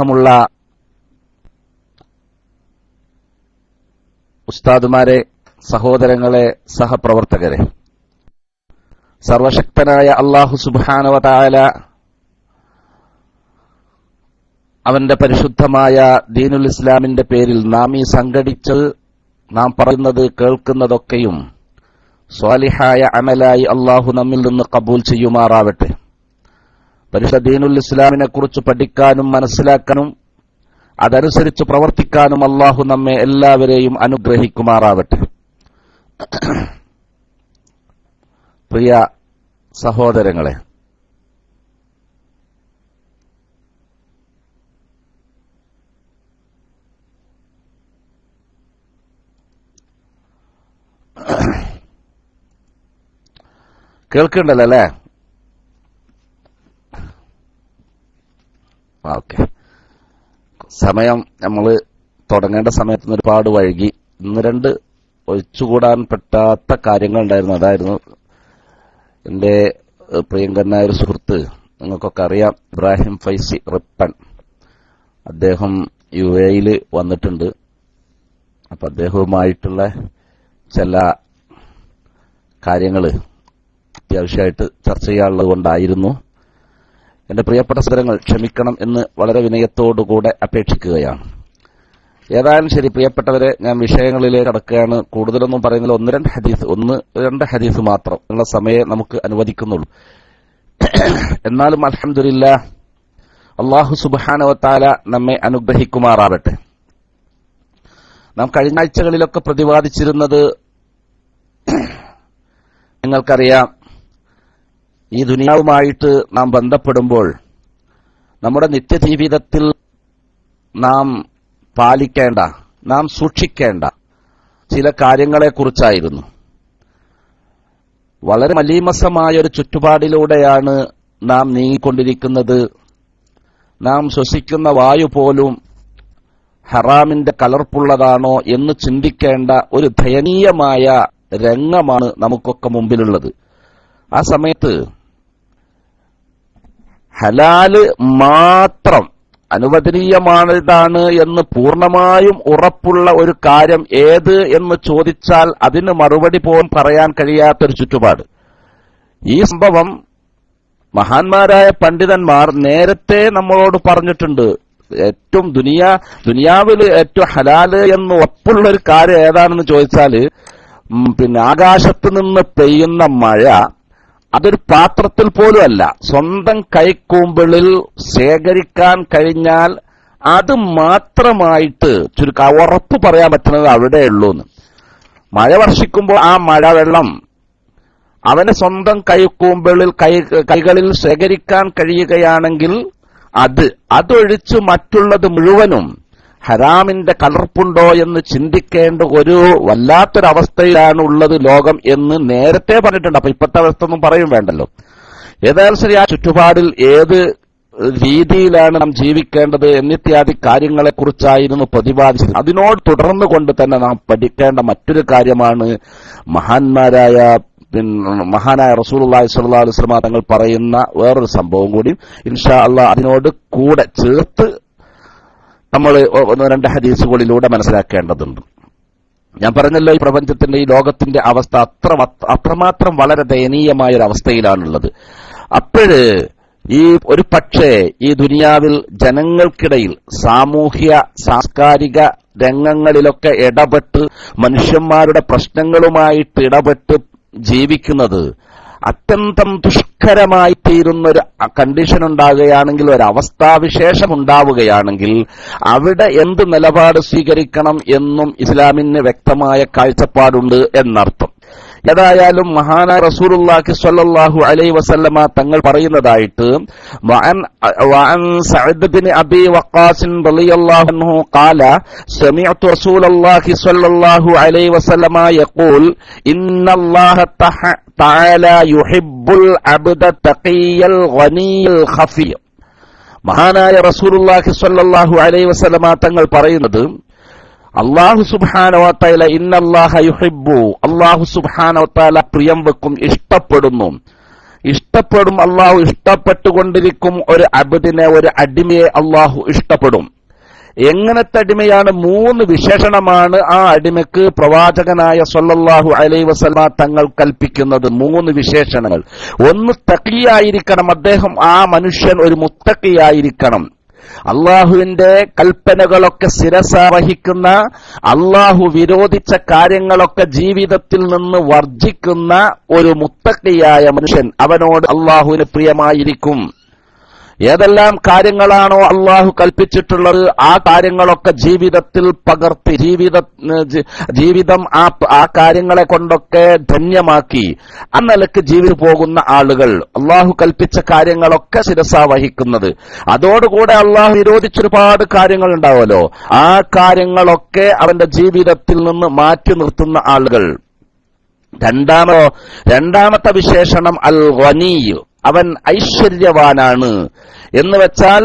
സ്നേഹമുള്ള ഉസ്താദുമാരെ സഹോദരങ്ങളെ സഹപ്രവർത്തകരെ. സർവശക്തനായ അള്ളാഹു സുബാനവതാല അവന്റെ പരിശുദ്ധമായ ദീനുൽ ഇസ്ലാമിന്റെ പേരിൽ നാം ഈ സംഘടിച്ച് നാം പറയുന്നത് കേൾക്കുന്നതൊക്കെയും സ്വാലിഹായ അമലായി അള്ളാഹു നമ്മിൽ നിന്ന് കബൂൽ ചെയ്യുമാറാവട്ടെ. പരിശുദ്ധ ദീനുൽ ഇസ്ലാമിനെ കുറിച്ച് പഠിക്കാനും മനസ്സിലാക്കാനും അതനുസരിച്ച് പ്രവർത്തിക്കാനും അള്ളാഹു നമ്മെ എല്ലാവരെയും അനുഗ്രഹിക്കുമാറാവട്ടെ. പ്രിയ സഹോദരങ്ങളെ കേൾക്കണ്ടല്ലോ അല്ലേ? ഓക്കെ. സമയം നമ്മൾ തുടങ്ങേണ്ട സമയത്ത് ഒരുപാട് വൈകി. ഇന്ന് രണ്ട് ഒഴിച്ചുകൂടാൻ പറ്റാത്ത കാര്യങ്ങൾ ഉണ്ടായിരുന്നു അതായിരുന്നു ഏഹ്, പ്രിയങ്കരനായ ഒരു സുഹൃത്ത്. നിങ്ങൾക്കൊക്കെ അറിയാം ഇബ്രാഹിം ഫൈസി റിപ്പൺ അദ്ദേഹം യു എയിൽ വന്നിട്ടുണ്ട്. അപ്പൊ അദ്ദേഹവുമായിട്ടുള്ള ചില കാര്യങ്ങൾ അത്യാവശ്യമായിട്ട് ചർച്ച ചെയ്യാനുള്ളത് കൊണ്ടായിരുന്നു. എന്റെ പ്രിയപ്പെട്ട സ്ഥലങ്ങൾ ക്ഷമിക്കണം എന്ന് വളരെ വിനയത്തോടുകൂടെ അപേക്ഷിക്കുകയാണ്. ഏതായാലും ശരി പ്രിയപ്പെട്ടവരെ ഞാൻ വിഷയങ്ങളിലേക്ക് കടക്കുകയാണ്. കൂടുതലൊന്നും പറയുന്നില്ല. ഒന്ന് രണ്ട് ഹദീസ്. ഒന്ന് രണ്ട് ഹദീസ് മാത്രം. ഉള്ള സമയം നമുക്ക് അനുവദിക്കുന്നുള്ളൂ. എന്നാലും അലഹമില്ല അള്ളാഹു സുബാനവത്താല നമ്മെ അനുഗ്രഹിക്കുമാറാവട്ടെ. നാം കഴിഞ്ഞ ആഴ്ചകളിലൊക്കെ പ്രതിപാദിച്ചിരുന്നത് നിങ്ങൾക്കറിയാം ഈ ദുനിയാവുമായിട്ട് നാം ബന്ധപ്പെടുമ്പോൾ നമ്മുടെ നിത്യജീവിതത്തിൽ നാം പാലിക്കേണ്ട നാം സൂക്ഷിക്കേണ്ട ചില കാര്യങ്ങളെക്കുറിച്ചായിരുന്നു. വളരെ മലീമസമായ ഒരു ചുറ്റുപാടിലൂടെയാണ് നാം നീങ്ങിക്കൊണ്ടിരിക്കുന്നത്. നാം ശ്വസിക്കുന്ന വായു പോലും ഹറാമിന്റെ കലർപ്പുള്ളതാണോ എന്ന് ചിന്തിക്കേണ്ട ഒരു ദയനീയമായ രംഗമാണ് നമുക്കൊക്കെ മുമ്പിലുള്ളത്. ആ സമയത്ത് ഹലാൽ മാത്രം അനുവദനീയമാണിതാണ് എന്ന് പൂർണമായും ഉറപ്പുള്ള ഒരു കാര്യം ഏത് എന്ന് ചോദിച്ചാൽ അതിന് മറുപടി പോലും പറയാൻ കഴിയാത്തൊരു ചുറ്റുപാട്. ഈ സംഭവം മഹാന്മാരായ പണ്ഡിതന്മാർ നേരത്തെ നമ്മളോട് പറഞ്ഞിട്ടുണ്ട്. ഏറ്റവും ദുനിയാ ദുനിയാവിൽ ഏറ്റവും ഹലാൽ എന്ന് ഉറപ്പുള്ള ഒരു കാര്യം ഏതാണെന്ന് ചോദിച്ചാൽ പിന്നെ ആകാശത്ത് നിന്ന് പെയ്യുന്ന മഴ അതൊരു പാത്രത്തിൽ പോലും അല്ല. സ്വന്തം കൈക്കൂമ്പിളിൽ ശേഖരിക്കാൻ കഴിഞ്ഞാൽ അത് മാത്രമായിട്ട് ചുരുക്ക ഉറപ്പ് പറയാൻ പറ്റുന്നത് അവിടെയുള്ളൂ എന്ന് മഴ വർഷിക്കുമ്പോൾ ആ മഴവെള്ളം അവന് സ്വന്തം കൈക്കൂമ്പിളിൽ കൈ കൈകളിൽ ശേഖരിക്കാൻ കഴിയുകയാണെങ്കിൽ അത് അതൊഴിച്ച് മറ്റുള്ളത് മുഴുവനും ഹറാമിന്റെ കലർപ്പുണ്ടോ എന്ന് ചിന്തിക്കേണ്ട ഒരു വല്ലാത്തൊരവസ്ഥയിലാണ് ഉള്ളത് ലോകം എന്ന് നേരത്തെ പറഞ്ഞിട്ടുണ്ട്. അപ്പൊ ഇപ്പോഴത്തെ അവസ്ഥ ഒന്നും പറയും വേണ്ടല്ലോ. ഏതായാലും ശരി ആ ചുറ്റുപാടിൽ ഏത് രീതിയിലാണ് നാം ജീവിക്കേണ്ടത് എന്നിത്യാദി കാര്യങ്ങളെക്കുറിച്ചായിരുന്നു പ്രതിപാദിച്ചത്. അതിനോട് തുടർന്നു കൊണ്ട് തന്നെ നാം പഠിക്കേണ്ട മറ്റൊരു കാര്യമാണ് മഹാന്മാരായ മഹാനായ റസൂലുള്ളാഹി സ്വല്ലല്ലാഹു അലൈഹി വസല്ലം തങ്ങൾ പറയുന്ന വേറൊരു സംഭവം കൂടി. ഇൻഷാ അള്ളാഹ് അതിനോട് കൂടെ ചേർത്ത് നമ്മൾ ഒന്ന് രണ്ട് ഹദീസുകളിലൂടെ മനസ്സിലാക്കേണ്ടതുണ്ട്. ഞാൻ പറഞ്ഞല്ലോ ഈ പ്രപഞ്ചത്തിന്റെ ഈ ലോകത്തിന്റെ അവസ്ഥ അത്ര അത്രമാത്രം വളരെ ദയനീയമായ ഒരു അവസ്ഥയിലാണുള്ളത് അപ്പോഴ് ഈ ഒരു പക്ഷേ ഈ ദുനിയാവിൽ ജനങ്ങൾക്കിടയിൽ സാമൂഹ്യ സാംസ്കാരിക രംഗങ്ങളിലൊക്കെ ഇടപെട്ട് മനുഷ്യന്മാരുടെ പ്രശ്നങ്ങളുമായിട്ട് ഇടപെട്ട് ജീവിക്കുന്നത് അത്യന്തം ദുഷ്കരമായി തീരുന്ന ഒരു കണ്ടീഷൻ ഉണ്ടാകുകയാണെങ്കിൽ ഒരു അവസ്ഥാവിശേഷം ഉണ്ടാവുകയാണെങ്കിൽ അവിടെ എന്ത് നിലപാട് സ്വീകരിക്കണം എന്നും ഇസ്ലാമിന് വ്യക്തമായ കാഴ്ചപ്പാടുണ്ട് എന്നർത്ഥം. ഏതായാലും മഹാനായ റസൂലുള്ളാഹി സ്വല്ലല്ലാഹു അലൈഹി വസല്ലമ തങ്ങൾ പറയുന്നതായിട്ട് വഅൻ വഅൻ സഅദ് ബിൻ അബി വഖാസ് റളിയല്ലാഹു അൻഹു ഖാല സമിഅതു റസൂലുള്ളാഹി സ്വല്ലല്ലാഹു അലൈഹി വസല്ലമ യഖൂൽ ഇന്നല്ലാഹ തആല യുഹിബ്ബുൽ അബ്ദ തഖിയൽ ഗനിയൽ ഖഫിയ മഹാനായ റസൂലുള്ളാഹി സ്വല്ലല്ലാഹു അലൈഹി വസല്ലമ തങ്ങൾ പറയുന്നത് അള്ളാഹു സുബാനവത്തല ഇന്നല്ലാഹ യുഹിബു അള്ളാഹു സുബാനവത്താല പ്രിയം വെക്കും ഇഷ്ടപ്പെടുന്നു. ഇഷ്ടപ്പെടും അള്ളാഹു ഇഷ്ടപ്പെട്ടുകൊണ്ടിരിക്കും. ഒരു അബദിനെ ഒരു അടിമയെ അള്ളാഹു ഇഷ്ടപ്പെടും. എങ്ങനത്തെ അടിമയാണ്? മൂന്ന് വിശേഷണമാണ് ആ അടിമക്ക് പ്രവാചകനായ സൊല്ലാഹു അലൈ വസല തങ്ങൾ കൽപ്പിക്കുന്നത്. മൂന്ന് വിശേഷണങ്ങൾ. ഒന്ന് തക്കിയായിരിക്കണം അദ്ദേഹം ആ മനുഷ്യൻ ഒരു മുത്തക്കിയായിരിക്കണം അള്ളാഹുവിന്റെ കൽപ്പനകളൊക്കെ ശിരസ വഹിക്കുന്ന അള്ളാഹു വിരോധിച്ച കാര്യങ്ങളൊക്കെ ജീവിതത്തിൽ നിന്ന് വർജിക്കുന്ന ഒരു മുത്തക്കിയായ മനുഷ്യൻ അവനോട് അള്ളാഹുവിന് പ്രിയമായിരിക്കും. ഏതെല്ലാം കാര്യങ്ങളാണോ അള്ളാഹു കൽപ്പിച്ചിട്ടുള്ളത് ആ കാര്യങ്ങളൊക്കെ ജീവിതത്തിൽ പകർത്തി ജീവിത ജീവിതം ആ ആ കാര്യങ്ങളെ കൊണ്ടൊക്കെ ധന്യമാക്കി. ആ നിലയ്ക്ക് ജീവിച്ചു പോകുന്ന ആളുകൾ അള്ളാഹു കൽപ്പിച്ച കാര്യങ്ങളൊക്കെ ശിരസ വഹിക്കുന്നത്. അതോടുകൂടെ അള്ളാഹു നിരോധിച്ചൊരുപാട് കാര്യങ്ങൾ ഉണ്ടാവുമല്ലോ. ആ കാര്യങ്ങളൊക്കെ അവന്റെ ജീവിതത്തിൽ നിന്ന് മാറ്റി നിർത്തുന്ന ആളുകൾ. രണ്ടാമോ രണ്ടാമത്തെ വിശേഷണം അൽ വനീയ് അവൻ ഐശ്വര്യവാനാണ് എന്ന് വെച്ചാൽ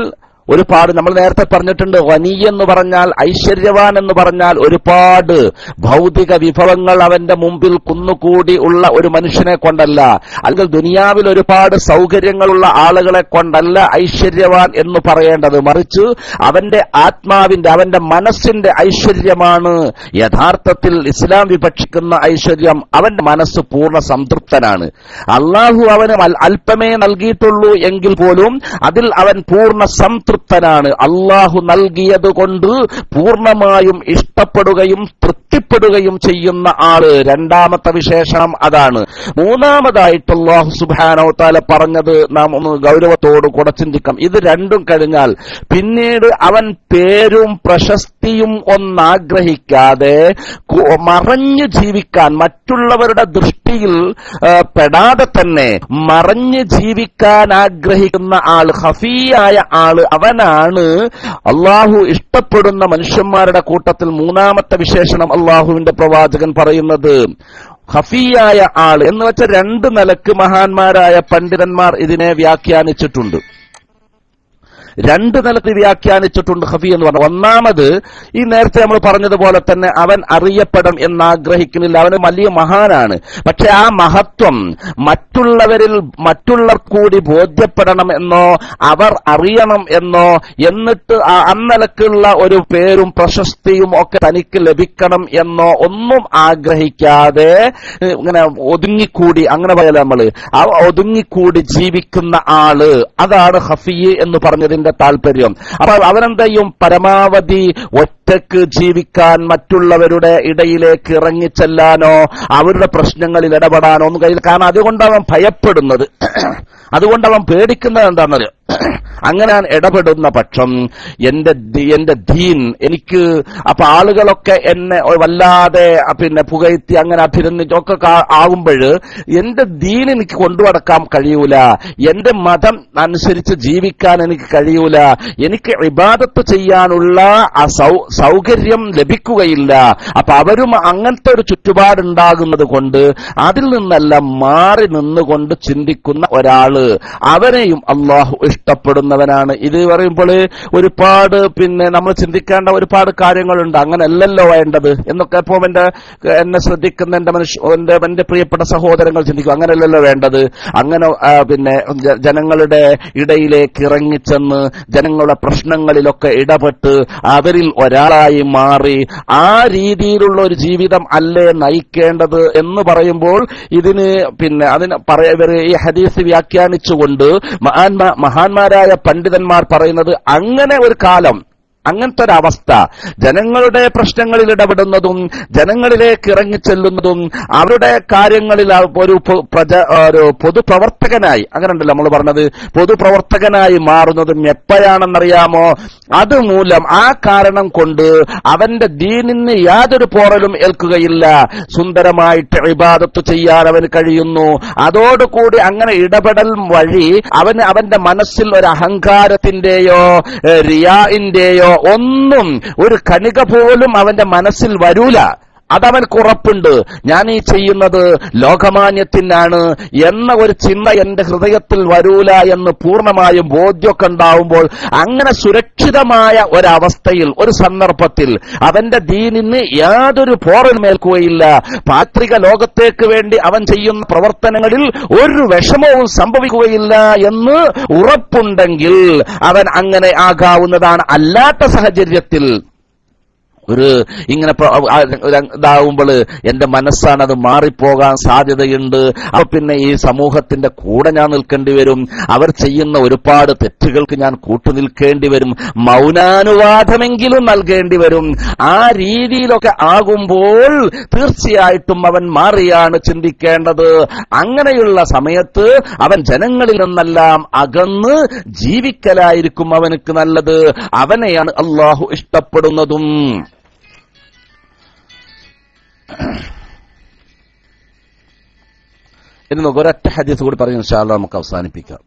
ഒരുപാട് നമ്മൾ നേരത്തെ പറഞ്ഞിട്ടുണ്ട് വനി എന്ന് പറഞ്ഞാൽ ഐശ്വര്യവാൻ എന്ന് പറഞ്ഞാൽ ഒരുപാട് ഭൗതിക വിഭവങ്ങൾ അവന്റെ മുമ്പിൽ കുന്നുകൂടി ഉള്ള ഒരു മനുഷ്യനെ കൊണ്ടല്ല. അല്ലെങ്കിൽ ദുനിയാവിൽ ഒരുപാട് സൗകര്യങ്ങളുള്ള ആളുകളെ കൊണ്ടല്ല ഐശ്വര്യവാൻ എന്ന് പറയേണ്ടത്. മറിച്ച് അവന്റെ ആത്മാവിന്റെ അവന്റെ മനസ്സിന്റെ ഐശ്വര്യമാണ്. യഥാർത്ഥത്തിൽ ഇസ്ലാം വിപക്ഷിക്കുന്ന ഐശ്വര്യം അവന്റെ മനസ്സ് പൂർണ സംതൃപ്തനാണ്. അള്ളാഹു അവന് അല്പമേ നൽകിയിട്ടുള്ളൂ എങ്കിൽ പോലും അതിൽ അവൻ പൂർണ സംതൃപ്തനാണ് അള്ളാഹു നൽകിയത് കൊണ്ട് പൂർണമായും ഇഷ്ടപ്പെടുകയും തൃപ്തിപ്പെടുകയും ചെയ്യുന്ന ആൾ. രണ്ടാമത്തെ വിശേഷണം അതാണ്. മൂന്നാമതായിട്ട് അള്ളാഹു സുബാനോ താല പറഞ്ഞത് നാം ഒന്ന് ഗൗരവത്തോട് കൂടെ ചിന്തിക്കാം ഇത് രണ്ടും കഴിഞ്ഞാൽ പിന്നീട് അവൻ പേരും പ്രശസ്തിയും ഒന്നാഗ്രഹിക്കാതെ മറഞ്ഞു ജീവിക്കാൻ മറ്റുള്ളവരുടെ ദൃഷ്ടിയിൽ പെടാതെ തന്നെ മറഞ്ഞു ജീവിക്കാൻ ആഗ്രഹിക്കുന്ന ആൾ ഹഫീയായ ആൾ അവനാണ്. അള്ളാഹു ഇഷ്ടപ്പെടുന്ന മനുഷ്യന്മാരുടെ കൂട്ടത്തിൽ മൂന്നാമത്തെ വിശേഷണം അള്ളാഹുവിന്റെ പ്രവാചകൻ പറയുന്നത് ഹഫിയായ ആൾ എന്ന് വെച്ച രണ്ട് നിലയ്ക്ക് മഹാന്മാരായ പണ്ഡിതന്മാർ ഇതിനെ വ്യാഖ്യാനിച്ചിട്ടുണ്ട്. രണ്ട് നിലയ്ക്ക് വ്യാഖ്യാനിച്ചിട്ടുണ്ട് ഹഫി എന്ന് പറഞ്ഞു ഒന്നാമത് ഈ നേരത്തെ നമ്മൾ പറഞ്ഞതുപോലെ തന്നെ അവൻ അറിയപ്പെടും എന്ന് ആഗ്രഹിക്കുന്നില്ല അവന് വലിയ മഹാനാണ്. പക്ഷെ ആ മഹത്വം മറ്റുള്ളവരിൽ മറ്റുള്ളവർ കൂടി ബോധ്യപ്പെടണം എന്നോ അവർ അറിയണം എന്നോ എന്നിട്ട് അന്നലക്കുള്ള ഒരു പേരും പ്രശസ്തിയും ഒക്കെ തനിക്ക് ലഭിക്കണം എന്നോ ഒന്നും ആഗ്രഹിക്കാതെ ഇങ്ങനെ ഒതുങ്ങിക്കൂടി അങ്ങനെ പറയല നമ്മൾ ആ ഒതുങ്ങിക്കൂടി ജീവിക്കുന്ന ആൾ അതാണ് ഹഫി എന്ന് പറഞ്ഞതിന്റെ താല്പര്യം. അപ്പൊ അവനെന്ത് ചെയ്യും പരമാവധി ഒറ്റയ്ക്ക് ജീവിക്കാൻ മറ്റുള്ളവരുടെ ഇടയിലേക്ക് ഇറങ്ങിച്ചെല്ലാനോ അവരുടെ പ്രശ്നങ്ങളിൽ ഇടപെടാനോ ഒന്നും കഴിയില്ല. കാരണം അതുകൊണ്ട് അവൻ ഭയപ്പെടുന്നത്. അതുകൊണ്ട് അവൻ പേടിക്കുന്നത് എന്താണെന്നറിയോ? അങ്ങനെ ഇടപെടുന്ന പക്ഷം എന്റെ എന്റെ ദീൻ എനിക്ക് അപ്പൊ ആളുകളൊക്കെ എന്നെ വല്ലാതെ പിന്നെ പുകഴ്ത്തി അങ്ങനെ അഭിനന്ദിച്ചൊക്കെ ആകുമ്പോൾ എന്റെ ദീൻ എനിക്ക് കൊണ്ടുനടക്കാൻ കഴിയൂല. എന്റെ മതം അനുസരിച്ച് ജീവിക്കാൻ എനിക്ക് കഴിയൂല. എനിക്ക് വിവാദത്ത് ചെയ്യാനുള്ള ആ സൗ- സൗകര്യം ലഭിക്കുകയില്ല. അപ്പൊ അവരും അങ്ങനത്തെ ഒരു ചുറ്റുപാടുണ്ടാകുന്നത് കൊണ്ട് അതിൽ നിന്നെല്ലാം മാറി നിന്നുകൊണ്ട് ചിന്തിക്കുന്ന ഒരാൾ. അവനെയും അള്ളാഹു ഇഷ്ടപ്പെടുന്നവനാണ്. ഇത് പറയുമ്പോൾ ഒരുപാട് പിന്നെ നമ്മൾ ചിന്തിക്കേണ്ട ഒരുപാട് കാര്യങ്ങളുണ്ട്. അങ്ങനെയല്ലല്ലോ വേണ്ടത് എന്നൊക്കെ ഇപ്പോൾ എന്റെ എന്നെ ശ്രദ്ധിക്കുന്ന എന്റെ മനുഷ്യ എന്റെ എന്റെ പ്രിയപ്പെട്ട സഹോദരങ്ങൾ ചിന്തിക്കും. അങ്ങനെയല്ലല്ലോ വേണ്ടത്. അങ്ങനെ പിന്നെ ജനങ്ങളുടെ ഇടയിലേക്ക് ഇറങ്ങിച്ചെന്ന് ജനങ്ങളുടെ പ്രശ്നങ്ങളിലൊക്കെ ഇടപെട്ട് അവരിൽ ഒരാളായി മാറി ആ രീതിയിലുള്ള ഒരു ജീവിതം അല്ലേ നയിക്കേണ്ടത് എന്ന് പറയുമ്പോൾ ഇതിന് പിന്നെ അതിന് ഇവർ ഈ ഹദീസ് വ്യാഖ്യാനിച്ചുകൊണ്ട് മഹാന്മാ മഹാന്മാരായ പണ്ഡിതന്മാർ പറയുന്നത് അങ്ങനെ ഒരു കാലം അങ്ങനത്തെ ഒരവസ്ഥ ജനങ്ങളുടെ പ്രശ്നങ്ങളിൽ ഇടപെടുന്നതും ജനങ്ങളിലേക്ക് ഇറങ്ങിച്ചെല്ലുന്നതും അവരുടെ കാര്യങ്ങളിൽ ഒരു പ്രജ ഒരു പൊതുപ്രവർത്തകനായി അങ്ങനെ ഉണ്ടല്ലോ നമ്മൾ പറഞ്ഞത് പൊതുപ്രവർത്തകനായി മാറുന്നതും എപ്പോഴാണെന്നറിയാമോ? അതുമൂലം ആ കാരണം കൊണ്ട് അവന്റെ ദീനിന് യാതൊരു പോറലും ഏൽക്കുകയില്ല. സുന്ദരമായിട്ട് ഇബാദത്ത് ചെയ്യാൻ അവന് കഴിയുന്നു. അതോടുകൂടി അങ്ങനെ ഇടപെടൽ വഴി അവന് അവന്റെ മനസ്സിൽ ഒരു അഹങ്കാരത്തിന്റെയോ റിയാഇന്റെയോ ഒന്നും ഒരു കണിക പോലും അവന്റെ മനസ്സിൽ വരൂല. അതവനക്ക് ഉറപ്പുണ്ട് ഞാൻ ഈ ചെയ്യുന്നത് ലോകമാന്യത്തിനാണ് എന്ന ഒരു ചിന്ത എന്റെ ഹൃദയത്തിൽ വരൂല എന്ന് പൂർണമായും ബോധ്യമൊക്കെ ഉണ്ടാവുമ്പോൾ അങ്ങനെ സുരക്ഷിതമായ ഒരവസ്ഥയിൽ ഒരു സന്ദർഭത്തിൽ അവന്റെ ദീനിന് യാതൊരു പോറൽ മേൽക്കുകയില്ല. പാത്രിക ലോകത്തേക്ക് വേണ്ടി അവൻ ചെയ്യുന്ന പ്രവർത്തനങ്ങളിൽ ഒരു വിഷമവും സംഭവിക്കുകയില്ല എന്ന് ഉറപ്പുണ്ടെങ്കിൽ അവൻ അങ്ങനെ ആകാവുന്നതാണ്. അല്ലാത്ത സാഹചര്യത്തിൽ ഒരു ഇങ്ങനെ ഇതാവുമ്പോൾ എന്റെ മനസ്സാണ് അത് മാറിപ്പോകാൻ സാധ്യതയുണ്ട്. അപ്പൊ പിന്നെ ഈ സമൂഹത്തിന്റെ കൂടെ ഞാൻ നിൽക്കേണ്ടി വരും. അവർ ചെയ്യുന്ന ഒരുപാട് തെറ്റുകൾക്ക് ഞാൻ കൂട്ടുനിൽക്കേണ്ടി വരും. മൗനാനുവാദമെങ്കിലും നൽകേണ്ടി വരും. ആ രീതിയിലൊക്കെ ആകുമ്പോൾ തീർച്ചയായിട്ടും അവൻ മാറിയാണ് ചിന്തിക്കേണ്ടത്. അങ്ങനെയുള്ള സമയത്ത് അവൻ ജനങ്ങളിൽ നിന്നെല്ലാം അകന്ന് ജീവിക്കലായിരിക്കും അവനക്ക് നല്ലത്. അവനെയാണ് അള്ളാഹു ഇഷ്ടപ്പെടുന്നതും. ഇനി നമുക്ക് ഒരൊറ്റ ഹദീസ് കൂടി പറഞ്ഞ് ഇൻഷാല്ല നമുക്ക് അവസാനിപ്പിക്കാം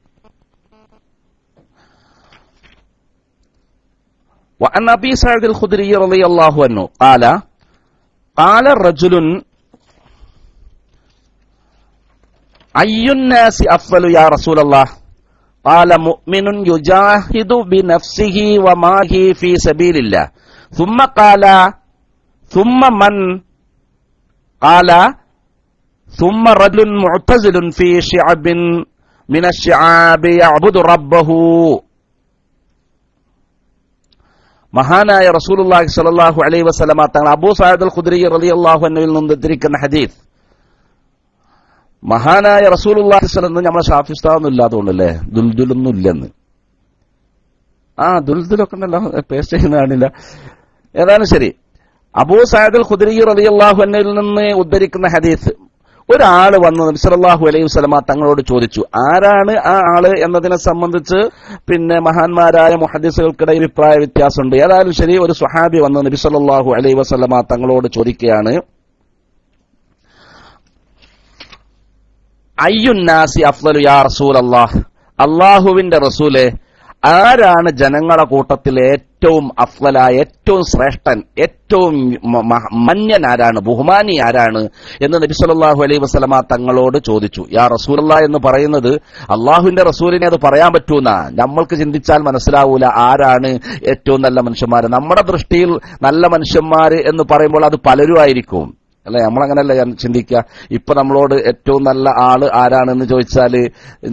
وعن ابي سعيد الخدري رضي الله عنه قال قال رجل اي الناس افضل يا رسول الله قال مؤمن يجاهد بنفسه وماله في سبيل الله ثم قال ثم من قال ثم رجل معتزل في شعب من الشعاب يعبد ربه മഹാനായ റസൂലുള്ളാഹി സ്വല്ലല്ലാഹു അലൈഹി വസല്ലമ തങ്ങൾ അബൂ സഅദ് അൽ ഖുദ്രി റളിയല്ലാഹു അൻഹുവിൽ നിന്ന് ഉദ്ധരിക്കുന്ന ഹദീസ് മഹാനായ റസൂലുള്ളാഹി സ്വല്ലല്ലാഹു നമ്മളെ ഷാഫി ഉസ്താദൊന്നും ഇല്ലാത്തതുകൊണ്ടല്ലേ ദുൽദുലൊന്നും ഇല്ലെന്ന് ആ ദുൽദുലൊക്കെ ഉണ്ടല്ലോ പേസ്റ്റ് ചെയ്യുന്ന കാണില്ല ഏതായാലും ശരി അബൂ സയദ് ഖുദ്രി അള്ളാഹു അൻഹുവിൽ നിന്ന് ഉദ്ധരിക്കുന്ന ഹദീസ്. ഒരാൾ വന്ന് നബി സല്ലല്ലാഹു അലൈഹി വസ്ലമ തങ്ങളോട് ചോദിച്ചു ആരാണ് ആ ആൾ എന്നതിനെ സംബന്ധിച്ച്? പിന്നെ മഹാന്മാരായ മുഹദീസുകൾക്കിടയിൽ അഭിപ്രായ വ്യത്യാസമുണ്ട്. ഏതായാലും ശരി ഒരു സുഹാബി വന്ന് നബി സല്ലല്ലാഹു അലൈഹി വസ്ലമ തങ്ങളോട് ചോദിക്കുകയാണ് അയ്യുന്നാസി അഫ്ദലു യാ അള്ളാഹ് അള്ളാഹുവിന്റെ റസൂലെ ആരാണ് ജനങ്ങളുടെ കൂട്ടത്തിൽ ഏറ്റവും അഫ്വലായ ഏറ്റവും ശ്രേഷ്ഠൻ ഏറ്റവും മന്യൻ ആരാണ് ബഹുമാനി ആരാണ് എന്ന് നബി സല്ലാഹു അലൈഹി വസ്ലമ തങ്ങളോട് ചോദിച്ചു. യാ റസൂലല്ല എന്ന് പറയുന്നത് അള്ളാഹുവിന്റെ റസൂലിനെ അത് പറയാൻ പറ്റൂന്ന. നമ്മൾക്ക് ചിന്തിച്ചാൽ മനസ്സിലാവൂല ആരാണ് ഏറ്റവും നല്ല മനുഷ്യന്മാർ നമ്മുടെ ദൃഷ്ടിയിൽ നല്ല മനുഷ്യന്മാർ എന്ന് പറയുമ്പോൾ അത് പലരും ആയിരിക്കും. അല്ലെ? നമ്മളങ്ങനല്ല ഞാൻ ചിന്തിക്കുക. ഇപ്പൊ നമ്മളോട് ഏറ്റവും നല്ല ആൾ ആരാണെന്ന് ചോദിച്ചാൽ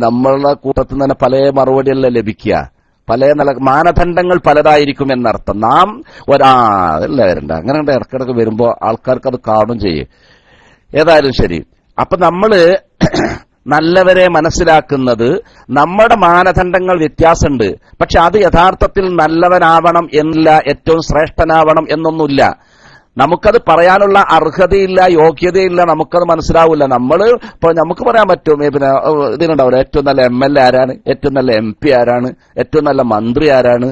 നമ്മളുടെ കൂട്ടത്തിൽ തന്നെ പല മറുപടികളിലും ലഭിക്കുക. പല നില മാനദണ്ഡങ്ങൾ പലതായിരിക്കും എന്നർത്ഥം. നാം ഒരാ അതല്ല വരണ്ട അങ്ങനെ ഇടക്കിടക്ക് വരുമ്പോ ആൾക്കാർക്ക് അത് കാണും ചെയ്യും. ഏതായാലും ശരി. അപ്പൊ നമ്മൾ നല്ലവരെ മനസ്സിലാക്കുന്നത് നമ്മുടെ മാനദണ്ഡങ്ങൾ വ്യത്യാസമുണ്ട്. പക്ഷെ അത് യഥാർത്ഥത്തിൽ നല്ലവനാവണം എന്നില്ല ഏറ്റവും ശ്രേഷ്ഠനാവണം എന്നൊന്നുമില്ല. നമുക്കത് പറയാനുള്ള അർഹതയില്ല യോഗ്യതയില്ല നമുക്കത് മനസ്സിലാവില്ല. നമ്മൾ ഇപ്പൊ നമുക്ക് പറയാൻ പറ്റും പിന്നെ ഇതിനുണ്ടാവില്ല? ഏറ്റവും നല്ല എം എൽ എ ആരാണ്? ഏറ്റവും നല്ല എം പി ആരാണ്? ഏറ്റവും നല്ല മന്ത്രി ആരാണ്?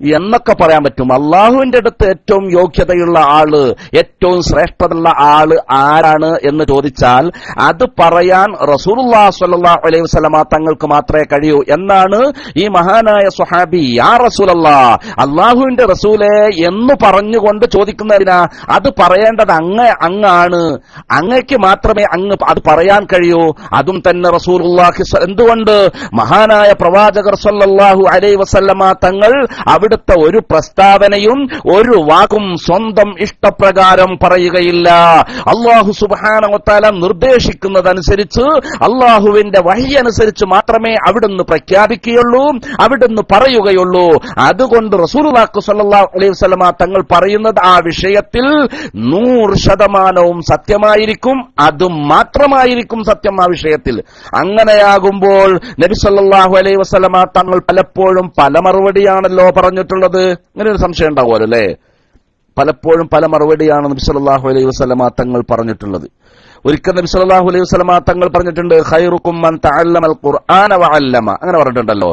എന്നൊക്കെ പറയാൻ പറ്റും. അള്ളാഹുവിന്റെ അടുത്ത് ഏറ്റവും യോഗ്യതയുള്ള ആൾ ഏറ്റവും ശ്രേഷ്ഠതയുള്ള ആൾ ആരാണ് എന്ന് ചോദിച്ചാൽ അത് പറയാൻ റസൂലുല്ലാ സ്വല്ലല്ലാഹു അലൈഹി വസല്ലമ തങ്ങൾക്ക് മാത്രമേ കഴിയൂ. എന്നാണ് ഈ മഹാനായ സ്വഹാബി യാ റസൂലല്ലാ അള്ളാഹുവിന്റെ റസൂലെ എന്ന് പറഞ്ഞുകൊണ്ട് ചോദിക്കുന്നതിനാ അത് പറയേണ്ടത് അങ്ങ അങ്ങാണ്. അങ്ങയ്ക്ക് മാത്രമേ അങ്ങ് അത് പറയാൻ കഴിയൂ. അതും തന്നെ റസൂലുള്ളാഹി എന്തുകൊണ്ട്? മഹാനായ പ്രവാചകർ സല്ലാഹു അലൈഹി വസല്ലമ തങ്ങൾ അവിടുത്തെ ഒരു പ്രസ്താവനയും ഒരു വാക്കും സ്വന്തം ഇഷ്ടപ്രകാരം പറയുകയില്ല. അള്ളാഹു സുബാനവത്താല നിർദ്ദേശിക്കുന്നതനുസരിച്ച് അള്ളാഹുവിന്റെ വഴി അനുസരിച്ച് മാത്രമേ അവിടുന്ന് പ്രഖ്യാപിക്കുകയുള്ളൂ അവിടുന്ന് പറയുകയുള്ളൂ. അതുകൊണ്ട് റസൂലുള്ളാഹി സ്വല്ലല്ലാഹു അലൈഹി വസ്ലമ തങ്ങൾ പറയുന്നത് ആ വിഷയത്തിൽ നൂറ് ശതമാനവും സത്യമായിരിക്കും അത് മാത്രമായിരിക്കും സത്യം ആ വിഷയത്തിൽ. അങ്ങനെയാകുമ്പോൾ നബി സല്ലാഹു അലൈഹി വസ്ലമ തങ്ങൾ പലപ്പോഴും പല മറുപടിയാണല്ലോ പറഞ്ഞിട്ടുള്ളത് ഇങ്ങനെ ഒരു സംശയം ഉണ്ടാവുമല്ലോ അല്ലേ? പലപ്പോഴും പല മറുപടിയാണ് നബി സല്ലല്ലാഹു അലൈഹി വസല്ലമ തങ്ങൾ പറഞ്ഞിട്ടുള്ളത്. ഒരിക്കൽ നബി സല്ലല്ലാഹു അലൈഹി വസല്ലമ തങ്ങൾ പറഞ്ഞിട്ടുണ്ട് ഖൈറുക്കും മൻ ഖുർആന വഅല്ലമ അങ്ങനെ പറഞ്ഞിട്ടുണ്ടല്ലോ.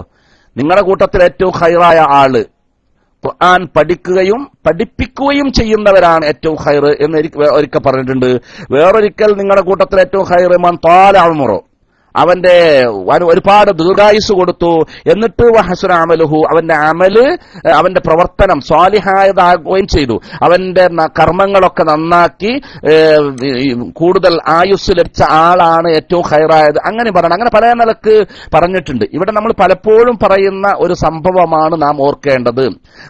നിങ്ങളുടെ കൂട്ടത്തിൽ ഏറ്റവും ഖൈറായ ആൾ ഖുർആൻ പഠിക്കുകയും പഠിപ്പിക്കുകയും ചെയ്യുന്നവരാണ് ഏറ്റവും ഖൈർ എന്ന് ഒരിക്കൽ പറഞ്ഞിട്ടുണ്ട്. വേറൊരിക്കൽ നിങ്ങളുടെ കൂട്ടത്തിൽ ഏറ്റവും ഹൈറ് മൻ താല അവന്റെ ഒരുപാട് ദീർഘായുസ് കൊടുത്തു. എന്നിട്ട് വഹസുന അമലുഹു അവന്റെ അമൽ അവന്റെ പ്രവർത്തനം സ്വാലിഹായതാകുകയും ചെയ്തു. അവന്റെ കർമ്മങ്ങളൊക്കെ നന്നാക്കി കൂടുതൽ ആയുസ് ലഭിച്ച ആളാണ് ഏറ്റവും ഹൈറായത്. അങ്ങനെ പറയണം. അങ്ങനെ പല നിലയ്ക്ക് പറഞ്ഞിട്ടുണ്ട്. ഇവിടെ നമ്മൾ പലപ്പോഴും പറയുന്ന ഒരു സംഭവമാണ് നാം ഓർക്കേണ്ടത്.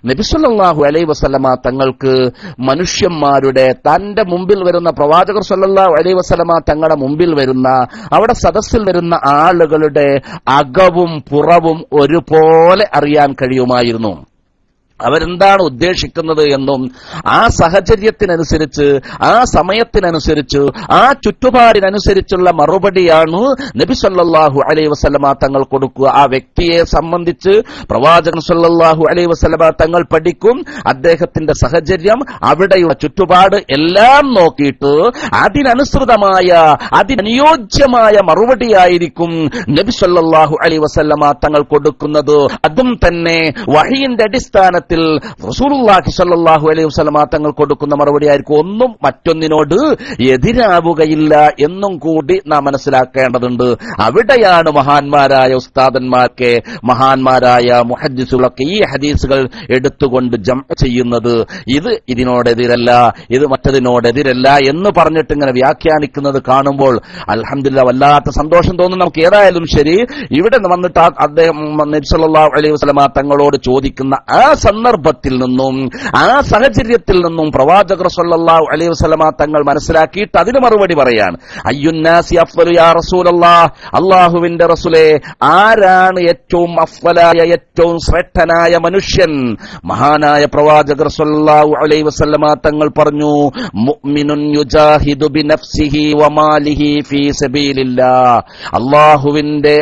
നബിസുല്ലാഹു അലൈ വസ്ലമ തങ്ങൾക്ക് മനുഷ്യന്മാരുടെ തന്റെ മുമ്പിൽ വരുന്ന പ്രവാചകർ സല്ലാഹു അലൈ വസ്ലമ തങ്ങളുടെ മുമ്പിൽ വരുന്ന അവിടെ സദസ്സിൽ വരുന്ന ആളുകളുടെ അകവും പുറവും ഒരുപോലെ അറിയാൻ കഴിയുമായിരുന്നു. അവരെന്താണ് ഉദ്ദേശിക്കുന്നത് എന്നും ആ സാഹചര്യത്തിനനുസരിച്ച് ആ സമയത്തിനനുസരിച്ച് ആ ചുറ്റുപാടിനനുസരിച്ചുള്ള മറുപടിയാണ് നബി സല്ലാഹു അലൈ വസല്ലമ തങ്ങൾ കൊടുക്കുക. ആ വ്യക്തിയെ സംബന്ധിച്ച് പ്രവാചകൻ സല്ലാഹു അലൈ വസല്ലമ തങ്ങൾ പഠിക്കും. അദ്ദേഹത്തിന്റെ സാഹചര്യം അവിടെയുള്ള ചുറ്റുപാട് എല്ലാം നോക്കിയിട്ട് അതിനനുസൃതമായ അതിനനുയോജ്യമായ മറുപടിയായിരിക്കും നബി സല്ലാഹു അലൈ വസല്ലമ തങ്ങൾ കൊടുക്കുന്നത്. അതും തന്നെ വഴിയിന്റെ അടിസ്ഥാനത്തിൽ റസൂലുള്ളാഹി സ്വല്ലല്ലാഹു അലൈഹി വസല്ലമ തങ്ങൾ കൊടുക്കുന്ന മറുപടി ആയിരിക്കും. ഒന്നും മറ്റൊന്നിനോട് എതിരാവുകയില്ല എന്നും കൂടി നാം മനസ്സിലാക്കേണ്ടതുണ്ട്. അവിടെയാണ് മഹാന്മാരായ ഉസ്താദന്മാർക്ക് മഹാന്മാരായ മുഹദ്ദിസുകളൊക്കെ ഈ ഹദീസുകൾ എടുത്തുകൊണ്ട് ജം ചെയ്യുന്നത്. ഇത് ഇതിനോടെതിരല്ല ഇത് മറ്റതിനോടെതിരല്ല എന്ന് പറഞ്ഞിട്ട് ഇങ്ങനെ വ്യാഖ്യാനിക്കുന്നത് കാണുമ്പോൾ അൽഹംദുലില്ലാ വല്ലാത്ത സന്തോഷം തോന്നുന്നു നമുക്ക് ഏതായാലും ശരി ഇവിടെ വന്നിട്ട് അദ്ദേഹം നബി സല്ലല്ലാഹു അലൈഹി വസല്ലമ തങ്ങളോട് ചോദിക്കുന്ന ആ സന്ദർഭത്തിൽ നിന്നും ആ സാഹചര്യത്തിൽ നിന്നും പ്രവാചകർ സല്ലല്ലാഹു അലൈഹി വസല്ലമ തങ്ങൾ മനസ്സിലാക്കിയിട്ട് അതിന് മറുപടി പറയാണ്. അയ്യുന്നാസി അഫ്വലു യാ റസൂലല്ലാഹ് അള്ളാഹുവിന്റെ റസൂലേ ആരാണ് ഏറ്റവും അഫ്വലായ ഏറ്റവും ശ്രേഷ്ഠനായ മനുഷ്യൻ? മഹാനായ പ്രവാചകർ സല്ലല്ലാഹു അലൈഹി വസല്ലമ തങ്ങൾ പറഞ്ഞു മുഅ്മിനുൻ യുജാഹിദു ബി നഫ്സിഹി വമാലിഹി ഫീ സബീലില്ലാ അള്ളാഹുവിന്റെ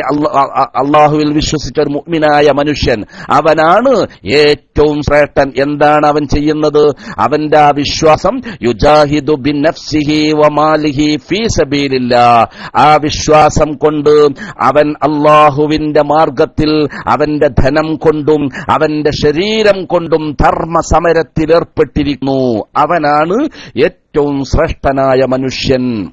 അള്ളാഹുവിൽ വിശ്വസിച്ച ഒരു മുഅ്മിനായ മനുഷ്യൻ അവനാണ് ഏറ്റവും ശ്രേഷ്ഠൻ എന്താണ് അവൻ ചെയ്യുന്നത്? അവന്റെ ആ വിശ്വാസം യുജാഹിദു ബിൻ നഫ്സിഹി വമാലിഹി ഫീ സബീലില്ലാ. ആ വിശ്വാസം കൊണ്ട് അവൻ അള്ളാഹുവിന്റെ മാർഗത്തിൽ അവന്റെ ധനം കൊണ്ടും അവന്റെ ശരീരം കൊണ്ടും ധർമ്മ സമരത്തിൽ ഏർപ്പെട്ടിരിക്കുന്നു അവനാണ് ഏറ്റവും ശ്രേഷ്ഠനായ മനുഷ്യൻ.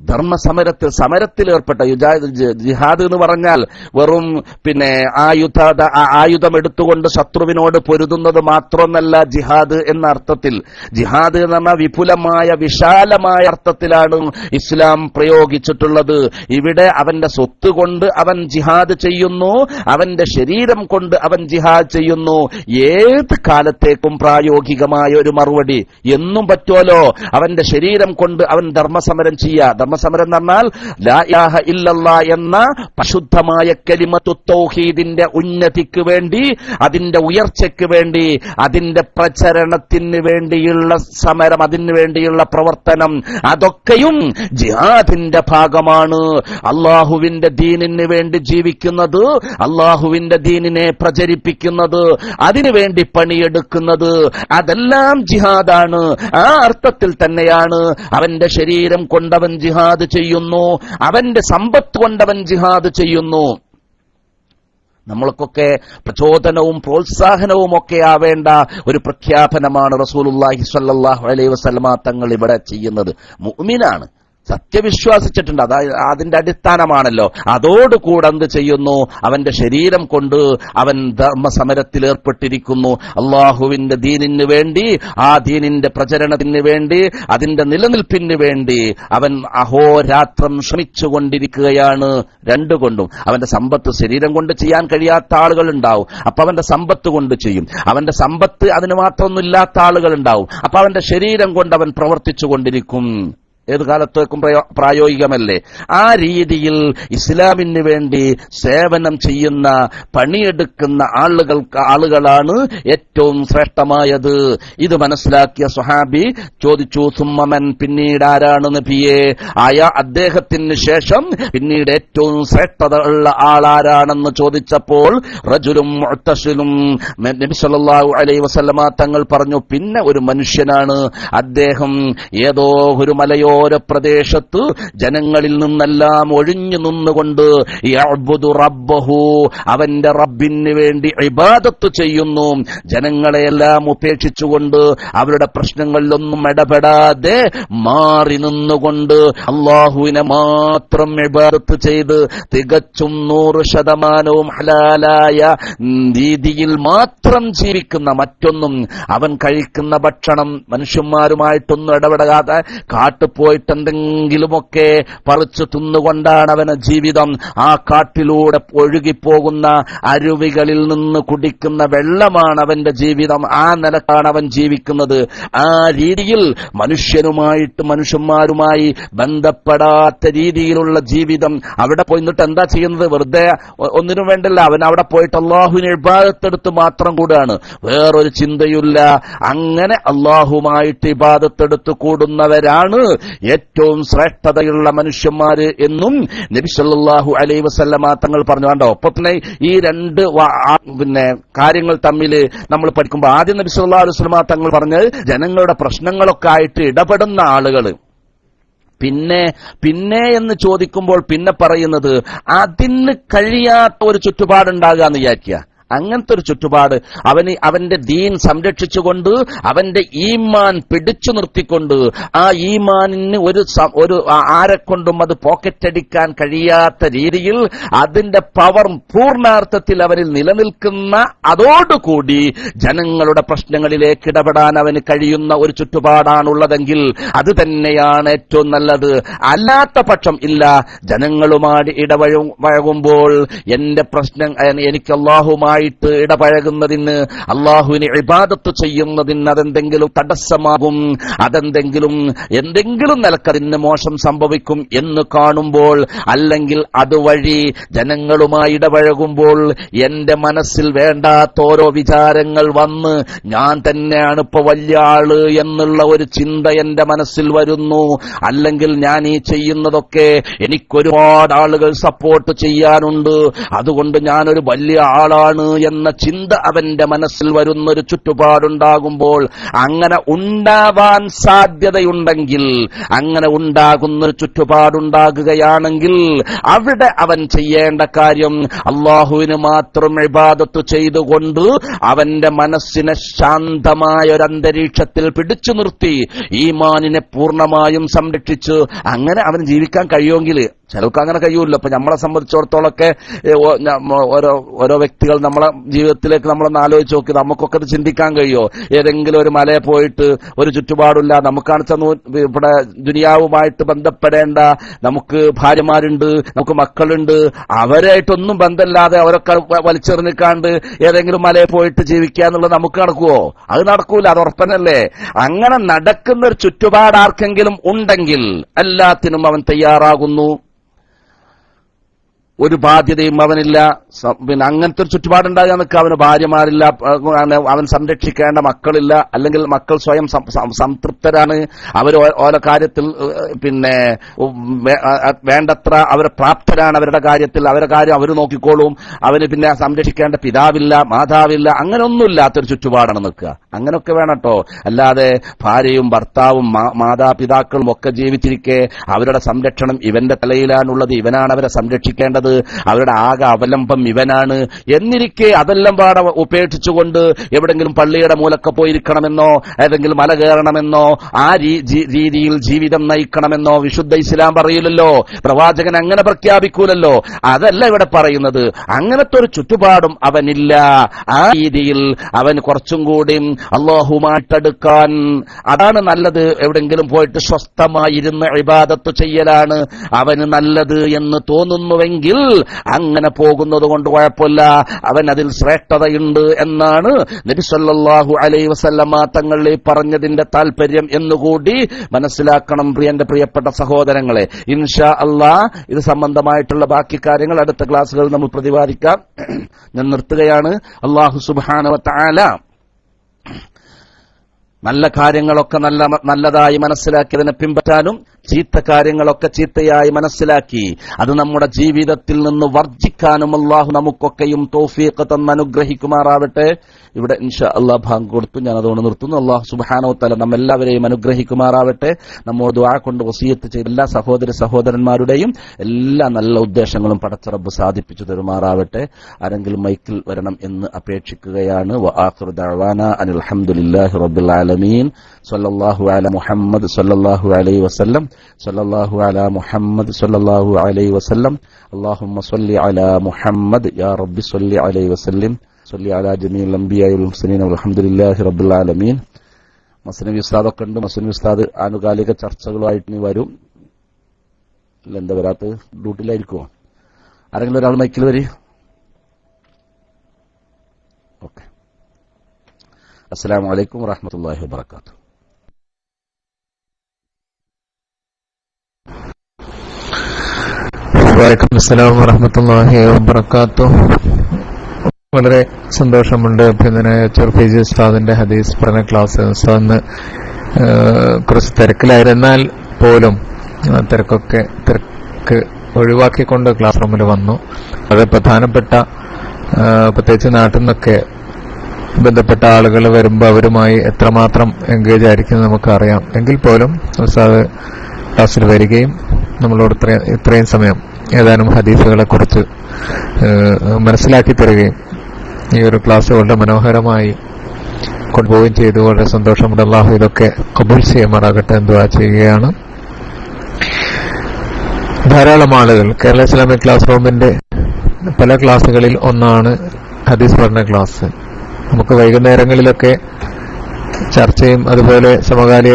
ധർമ്മസമരത്തിൽ സമരത്തിൽ ഏർപ്പെട്ട യുജാ- ജിഹാദ് എന്ന് പറഞ്ഞാൽ വെറും പിന്നെ ആയുധ ആയുധം എടുത്തുകൊണ്ട് ശത്രുവിനോട് പൊരുതുന്നത് മാത്രമല്ല ജിഹാദ് എന്ന അർത്ഥത്തിൽ. ജിഹാദ് എന്ന് പറഞ്ഞാൽ വിപുലമായ വിശാലമായ അർത്ഥത്തിലാണ് ഇസ്ലാം പ്രയോഗിച്ചിട്ടുള്ളത്. ഇവിടെ അവന്റെ സ്വത്ത് കൊണ്ട് അവൻ ജിഹാദ് ചെയ്യുന്നു അവന്റെ ശരീരം കൊണ്ട് അവൻ ജിഹാദ് ചെയ്യുന്നു. ഏത് കാലത്തേക്കും പ്രായോഗികമായ ഒരു മറുപടി? എന്നും പറ്റുമല്ലോ. അവന്റെ ശരീരം കൊണ്ട് അവൻ ധർമ്മസമരം ചെയ്യുക ധർമ്മസമരം എന്ന് പറഞ്ഞാൽ ലാ ഇലാഹ ഇല്ലല്ലാ എന്ന പശുദ്ധമായ കലിമത്തു തൗഹീദിന്റെ ഉന്നതിക്ക് വേണ്ടി അതിന്റെ ഉയർച്ചയ്ക്ക് വേണ്ടി അതിന്റെ പ്രചരണത്തിന് വേണ്ടിയുള്ള സമരം അതിനു വേണ്ടിയുള്ള പ്രവർത്തനം അതൊക്കെയും ജിഹാദിന്റെ ഭാഗമാണ്. അള്ളാഹുവിന്റെ ദീനിന് വേണ്ടി ജീവിക്കുന്നത് അള്ളാഹുവിന്റെ ദീനിനെ പ്രചരിപ്പിക്കുന്നത് അതിനുവേണ്ടി പണിയെടുക്കുന്നത് അതെല്ലാം ജിഹാദാണ്. ആ അർത്ഥത്തിൽ തന്നെയാണ് അവന്റെ ശരീരം കൊണ്ടവൻ ജിഹാദ് ചെയ്യുന്നു. അവന്റെ സമ്പത്ത് കൊണ്ടവൻ ജിഹാദ് ചെയ്യുന്നു. നമ്മൾക്കൊക്കെ പ്രചോദനവും പ്രോത്സാഹനവും ഒക്കെ ആവേണ്ട ഒരു പ്രഖ്യാപനമാണ് റസൂലുള്ളാഹി സ്വല്ലല്ലാഹു അലൈഹി വസല്ലമ തങ്ങൾ ഇവിടെ ചെയ്യുന്നത്. മുഅ്മിനാണ്. സത്യവിശ്വാസിച്ചിട്ടുണ്ട്. അതായത് അതിന്റെ അടിസ്ഥാനമാണല്ലോ. അതോടുകൂടെ എന്ത് ചെയ്യുന്നു? അവന്റെ ശരീരം കൊണ്ട് അവൻ ധർമ്മസമരത്തിൽ ഏർപ്പെട്ടിരിക്കുന്നു. അള്ളാഹുവിന്റെ ദീനിന് വേണ്ടി ആ ദീനിന്റെ പ്രചരണത്തിന് വേണ്ടി അതിന്റെ നിലനിൽപ്പിന് വേണ്ടി അവൻ അഹോരാത്രം ശ്രമിച്ചുകൊണ്ടിരിക്കുകയാണ് രണ്ടുകൊണ്ടും അവന്റെ സമ്പത്ത് ശരീരം കൊണ്ട് ചെയ്യാൻ കഴിയാത്ത ആളുകൾ ഉണ്ടാവും. അപ്പൊ അവന്റെ സമ്പത്ത് കൊണ്ട് ചെയ്യും. അവന്റെ സമ്പത്ത് അതിന് മാത്രമൊന്നും ഇല്ലാത്ത ആളുകൾ ഉണ്ടാവും. അപ്പൊ അവന്റെ ശരീരം കൊണ്ട് അവൻ പ്രവർത്തിച്ചു കൊണ്ടിരിക്കും ഏത് കാലത്തേക്കും പ്രായോഗികമല്ലേ? ആ രീതിയിൽ ഇസ്ലാമിന് വേണ്ടി സേവനം ചെയ്യുന്ന പണിയെടുക്കുന്ന ആളുകൾക്ക് ആളുകളാണ് ഏറ്റവും ശ്രേഷ്ഠമായത്. ഇത് മനസ്സിലാക്കിയ സുഹാബി ചോദിച്ചു സുമ്മമൻ പിന്നീട് ആരാണ് നബിയെ? ആയ അദ്ദേഹത്തിന് ശേഷം പിന്നീട് ഏറ്റവും ശ്രേഷ്ഠത ഉള്ള ആളാരാണെന്ന് ചോദിച്ചപ്പോൾ റജുലും മുഅ്തസിലും നബി സല്ലല്ലാഹു അലൈഹി വസല്ലമ തങ്ങൾ പറഞ്ഞു പിന്നെ ഒരു മനുഷ്യനാണ്. അദ്ദേഹം ഏതോ ഒരു മലയോ മലയോര പ്രദേശത്ത് ജനങ്ങളിൽ നിന്നെല്ലാം ഒഴിഞ്ഞു നിന്നുകൊണ്ട് റബ്ബഹു അവന്റെ റബ്ബിന് വേണ്ടി ഇബാദത്ത് ചെയ്യുന്നു. ജനങ്ങളെയെല്ലാം ഉപേക്ഷിച്ചുകൊണ്ട് അവരുടെ പ്രശ്നങ്ങളിലൊന്നും ഇടപെടാതെ മാറി നിന്നുകൊണ്ട് അള്ളാഹുവിനെ മാത്രം ഇബാദത്ത് ചെയ്ത് തികച്ചും നൂറ് ശതമാനവും ഹലാലായ രീതിയിൽ മാത്രം ജീവിക്കുന്ന മറ്റൊന്നും അവൻ കഴിക്കുന്ന ഭക്ഷണം മനുഷ്യന്മാരുമായിട്ടൊന്നും ഇടപെടാതെ കാട്ടുപോയിട്ട് എന്തെങ്കിലുമൊക്കെ പറിച്ചു തിന്നുകൊണ്ടാണ് അവന് ജീവിതം. ആ കാട്ടിലൂടെ ഒഴുകിപ്പോകുന്ന അരുവികളിൽ നിന്ന് കുടിക്കുന്ന വെള്ളമാണ് അവന്റെ ജീവിതം. ആ നിലക്കാണ് അവൻ ജീവിക്കുന്നത്. ആ രീതിയിൽ മനുഷ്യനുമായിട്ട് മനുഷ്യന്മാരുമായി ബന്ധപ്പെടാത്ത രീതിയിലുള്ള ജീവിതം അവിടെ പോയി നിന്നിട്ട് എന്താ ചെയ്യുന്നത്? വെറുതെ ഒന്നിനും വേണ്ടല്ല അവൻ അവിടെ പോയിട്ട് അള്ളാഹുവിനെ ഇബാദത്തെടുത്ത് മാത്രം കൂടാണ്. വേറൊരു ചിന്തയില്ല അങ്ങനെ അള്ളാഹുമായിട്ട് ഇബാദത്തെടുത്ത് കൂടുന്നവരാണ് ഏറ്റവും ശ്രേഷ്ഠതയുള്ള മനുഷ്യന്മാര് എന്നും നബി അലൈ വസല്ലമ തങ്ങൾ പറഞ്ഞു. കണ്ടോ? അപ്പൊ തന്നെ ഈ രണ്ട് പിന്നെ കാര്യങ്ങൾ തമ്മിൽ നമ്മൾ പഠിക്കുമ്പോൾ ആദ്യം അലൈഹി വസല്ലമ തങ്ങൾ പറഞ്ഞത് ജനങ്ങളുടെ പ്രശ്നങ്ങളൊക്കെ ആയിട്ട് ഇടപെടുന്ന ആളുകൾ പിന്നെ പിന്നെ എന്ന് ചോദിക്കുമ്പോൾ പിന്നെ പറയുന്നത് അതിന് കഴിയാത്ത ഒരു ചുറ്റുപാടുണ്ടാകുക എന്ന് വിചാരിക്കുക. അങ്ങനത്തെ ഒരു ചുറ്റുപാട് അവന് അവന്റെ ദീൻ സംരക്ഷിച്ചുകൊണ്ട് അവന്റെ ഈമാൻ പിടിച്ചു നിർത്തിക്കൊണ്ട് ആ ഈമാനിന് ഒരു ഒരു ആരെ ആരെക്കൊണ്ടും അത് പോക്കറ്റടിക്കാൻ കഴിയാത്ത രീതിയിൽ അതിന്റെ പവർ പൂർണാർത്ഥത്തിൽ അവനിൽ നിലനിൽക്കുന്ന അതോടുകൂടി ജനങ്ങളുടെ പ്രശ്നങ്ങളിലേക്ക് ഇടപെടാൻ അവന് കഴിയുന്ന ഒരു ചുറ്റുപാടാണുള്ളതെങ്കിൽ അത് തന്നെയാണ് ഏറ്റവും നല്ലത്. അല്ലാത്ത പക്ഷം ഇല്ല ജനങ്ങളുമായി ഇടപഴ വഴകുമ്പോൾ എന്റെ പ്രശ്നം എനിക്ക് എനിക്ക് അള്ളാഹുമായിട്ട് ഇടപഴകുന്നതിന് അള്ളാഹുവിന് ഇബാദത്ത് ചെയ്യുന്നതിന് അതെന്തെങ്കിലും തടസ്സമാകും അതെന്തെങ്കിലും എന്തെങ്കിലും നിലക്കതിന് മോശം സംഭവിക്കും എന്ന് കാണുമ്പോൾ അല്ലെങ്കിൽ അതുവഴി ജനങ്ങളുമായി ഇടപഴകുമ്പോൾ എന്റെ മനസ്സിൽ വേണ്ടാത്ത ഓരോ വിചാരങ്ങൾ വന്ന് ഞാൻ തന്നെയാണ് ഇപ്പൊ വലിയ ആൾ എന്നുള്ള ഒരു ചിന്ത എന്റെ മനസ്സിൽ വരുന്നു. അല്ലെങ്കിൽ ഞാൻ ഈ ചെയ്യുന്നതൊക്കെ എനിക്കൊരുപാട് ആളുകൾ സപ്പോർട്ട് ചെയ്യാനുണ്ട്. അതുകൊണ്ട് ഞാനൊരു വലിയ ആളാണ് എന്ന ചിന്ത അവന്റെ മനസ്സിൽ വരുന്നൊരു ചുറ്റുപാടുണ്ടാകുമ്പോൾ അങ്ങനെ ഉണ്ടാവാൻ സാധ്യതയുണ്ടെങ്കിൽ അങ്ങനെ ഉണ്ടാകുന്നൊരു ചുറ്റുപാടുണ്ടാകുകയാണെങ്കിൽ അവിടെ അവൻ ചെയ്യേണ്ട കാര്യം അള്ളാഹുവിന് മാത്രം ഇബാദത്ത് ചെയ്തുകൊണ്ട് അവന്റെ മനസ്സിനെ ശാന്തമായ ഒരു അന്തരീക്ഷത്തിൽ പിടിച്ചു നിർത്തി ഈമാനിനെ പൂർണമായും സംരക്ഷിച്ച് അങ്ങനെ അവന് ജീവിക്കാൻ കഴിയുമെങ്കിൽ ചിലർക്ക് അങ്ങനെ കഴിയൂല്ലോ. അപ്പൊ നമ്മളെ സംബന്ധിച്ചിടത്തോളമൊക്കെ ഓരോ ഓരോ വ്യക്തികൾ നമ്മളെ ജീവിതത്തിലേക്ക് നമ്മളൊന്ന് ആലോചിച്ച് നോക്കി നമുക്കൊക്കെ അത് ചിന്തിക്കാൻ കഴിയുമോ ഏതെങ്കിലും ഒരു മലയെ പോയിട്ട് ഒരു ചുറ്റുപാടില്ല നമുക്കാണ് ഇവിടെ ദുനിയാവുമായിട്ട് ബന്ധപ്പെടേണ്ട നമുക്ക് ഭാര്യമാരുണ്ട് നമുക്ക് മക്കളുണ്ട് അവരായിട്ടൊന്നും ബന്ധമില്ലാതെ അവരൊക്കെ വലിച്ചെറിഞ്ഞിക്കാണ്ട് ഏതെങ്കിലും മലയെ പോയിട്ട് ജീവിക്കുക എന്നുള്ളത് നമുക്ക് നടക്കുമോ അത് നടക്കൂല അത് ഉറപ്പനല്ലേ? അങ്ങനെ നടക്കുന്ന ഒരു ചുറ്റുപാട് ആർക്കെങ്കിലും ഉണ്ടെങ്കിൽ എല്ലാത്തിനും അവൻ തയ്യാറാകുന്നു. ഒരു ബാധ്യതയും അവനില്ല. പിന്നെ അങ്ങനത്തെ ഒരു ചുറ്റുപാടുണ്ടായി നിൽക്കുക അവന് ഭാര്യമാരില്ല അവൻ സംരക്ഷിക്കേണ്ട മക്കളില്ല. അല്ലെങ്കിൽ മക്കൾ സ്വയം സംതൃപ്തരാണ്. അവർ ഓരോ കാര്യത്തിൽ പിന്നെ വേണ്ടത്ര അവർ പ്രാപ്തരാണ് അവരുടെ കാര്യത്തിൽ. അവരുടെ കാര്യം അവർ നോക്കിക്കോളും. അവന് പിന്നെ സംരക്ഷിക്കേണ്ട പിതാവില്ല മാതാവില്ല അങ്ങനെ ഒന്നുമില്ലാത്തൊരു ചുറ്റുപാടാണ് നിൽക്കുക. അങ്ങനെയൊക്കെ വേണം അല്ലാതെ ഭാര്യയും ഭർത്താവും മാതാപിതാക്കളും ഒക്കെ ജീവിച്ചിരിക്കെ അവരുടെ സംരക്ഷണം ഇവന്റെ തലയിലാണുള്ളത്. ഇവനാണ് അവരെ സംരക്ഷിക്കേണ്ടത്. അവരുടെ ആകെ അവലംബം ഇവനാണ്. എന്നിരിക്കെ അതെല്ലാം പാടെ ഉപേക്ഷിച്ചുകൊണ്ട് എവിടെങ്കിലും പള്ളിയുടെ മൂലക്കെ പോയിരിക്കണമെന്നോ ഏതെങ്കിലും മല കയറണമെന്നോ ആ രീതിയിൽ ജീവിതം നയിക്കണമെന്നോ വിശുദ്ധ ഇസ്ലാം പറയില്ലല്ലോ. പ്രവാചകൻ അങ്ങനെ പ്രഖ്യാപിക്കൂലല്ലോ. അതല്ല ഇവിടെ പറയുന്നത്. അങ്ങനത്തെ ഒരു ചുറ്റുപാടും അവനില്ല. ആ രീതിയിൽ അവൻ കുറച്ചും കൂടി അള്ളാഹുമായിട്ടെടുക്കാൻ അതാണ് നല്ലത്. എവിടെങ്കിലും പോയിട്ട് സ്വസ്ഥമായിരുന്ന് ഇബാദത്ത് ചെയ്യലാണ്. അവന് നല്ലത് എന്ന് തോന്നുന്നുവെങ്കിൽ അങ്ങനെ പോകുന്നത് കൊണ്ട് കുഴപ്പമില്ല. അവൻ അതിൽ ശ്രേഷ്ഠതയുണ്ട് എന്നാണ് നബി അലൈ വസല്ലമ തങ്ങളിൽ പറഞ്ഞതിന്റെ താല്പര്യം എന്നുകൂടി മനസ്സിലാക്കണം പ്രിയന്റെ പ്രിയപ്പെട്ട സഹോദരങ്ങളെ. ഇൻഷാ അള്ളാ ഇത് സംബന്ധമായിട്ടുള്ള ബാക്കി കാര്യങ്ങൾ അടുത്ത ക്ലാസ്സുകളിൽ നമ്മൾ പ്രതിപാദിക്കാം. ഞാൻ നിർത്തുകയാണ്. അള്ളാഹു സുബാനവ താല നല്ല കാര്യങ്ങളൊക്കെ നല്ല നല്ലതായി മനസ്സിലാക്കിയതിനെ പിൻപറ്റാനും ചീത്ത കാര്യങ്ങളൊക്കെ ചീത്തയായി മനസ്സിലാക്കി. അത് നമ്മുടെ ജീവിതത്തിൽ നിന്ന് വർജിക്കാനും അള്ളാഹു നമുക്കൊക്കെയും തോഫിയൊക്കെ തന്ന് അനുഗ്രഹിക്കുമാറാവട്ടെ. ഇവിടെ ഇൻഷാ അള്ളാഹ് ഭാഗം കൊടുത്തു. ഞാൻ അതുകൊണ്ട് നിർത്തുന്നു. അള്ളാഹു സുബാനോ തല നമ്മെല്ലാവരെയും അനുഗ്രഹിക്കുമാറാവട്ടെ. നമ്മോട് ആ കൊണ്ട് വസീയത്ത് ചെയ്ത എല്ലാ സഹോദര സഹോദരന്മാരുടെയും എല്ലാ നല്ല ഉദ്ദേശങ്ങളും പടച്ചറബ് സാധിപ്പിച്ചു തരുമാറാവട്ടെ. ആരെങ്കിലും മൈക്കിൽ വരണം എന്ന് അപേക്ഷിക്കുകയാണ്. അനിൽ റബ്ബിൽ ആലമീൻ. സ്വല്ലല്ലാഹു അല മുഹമ്മദ് സല്ലാഹു അലൈ വസല്ലം. സല്ലല്ലാഹു അല മുഹമ്മദ് സല്ലല്ലാഹു അലൈഹി വസല്ലം. അല്ലാഹുമ്മ സ്വല്ലി അല മുഹമ്മദ് യാ റബ്ബി സ്വല്ലി അലൈഹി വസല്ലം. സ്വല്ലി അല ജമീൽ അംബിയാ വൽ മുസ്ലിമീൻ അൽഹംദുലില്ലാഹി റബ്ബിൽ ആലമീൻ. മസ്ലിം ഉസ്താദൊക്കെ ഉണ്ട്. മസ്ലിം ഉസ്താദ് ആനുകാലിക ചർച്ചകളുമായിട്ട് നീ വരും. അല്ല എന്താ വരാത്ത ഡ്യൂട്ടിയിലായിരിക്കുമോ ആരെങ്കിലും ഒരാൾ മൈക്കിൽ വരി. ഓക്കെ. അസ്സാം വലൈക്കും വാഹമത്തല്ലാഹി വാത്തു വലൈക്കും അസ്സലാം വറഹമത്തല്ലാഹി വബർക്കാത്തു വളരെ സന്തോഷമുണ്ട് പിന്നെ ചെറുഫേജി ഉസ്താദിന്റെ ഹദീസ് പഠന ക്ലാസ്. ഉസ്താദിന് കുറച്ച് തിരക്കിലായിരുന്നാൽ പോലും തിരക്കൊക്കെ തിരക്ക് ഒഴിവാക്കിക്കൊണ്ട് ക്ലാസ് റൂമിൽ വന്നു. വളരെ പ്രധാനപ്പെട്ട പ്രത്യേകിച്ച് നാട്ടിൽ നിന്നൊക്കെ ബന്ധപ്പെട്ട ആളുകൾ വരുമ്പോൾ അവരുമായി എത്രമാത്രം എൻഗേജ് ആയിരിക്കും നമുക്കറിയാം. എങ്കിൽ പോലും ഉസ്താദ് ക്ലാസ്സിൽ വരികയും നമ്മളോട് ഇത്രയും സമയം ഏതാനും ഹദീസുകളെ കുറിച്ച് മനസ്സിലാക്കി തരികയും ഈ ഒരു ക്ലാസ് വളരെ മനോഹരമായി കൊണ്ടുപോവുകയും ചെയ്തു. വളരെ സന്തോഷമുണ്ട് അള്ളാഹു ഇതൊക്കെ കബൂൽ ചെയ്യുമാറാകട്ടെ ദുആ ചെയ്യുകയാണ്. ധാരാളം ആളുകൾ കേരള ഇസ്ലാമിക് ക്ലാസ് റൂമിന്റെ പല ക്ലാസ്സുകളിൽ ഒന്നാണ് ഹദീസ് പഠന ക്ലാസ്. നമുക്ക് വൈകുന്നേരങ്ങളിലൊക്കെ ചർച്ചയും അതുപോലെ സമകാലിക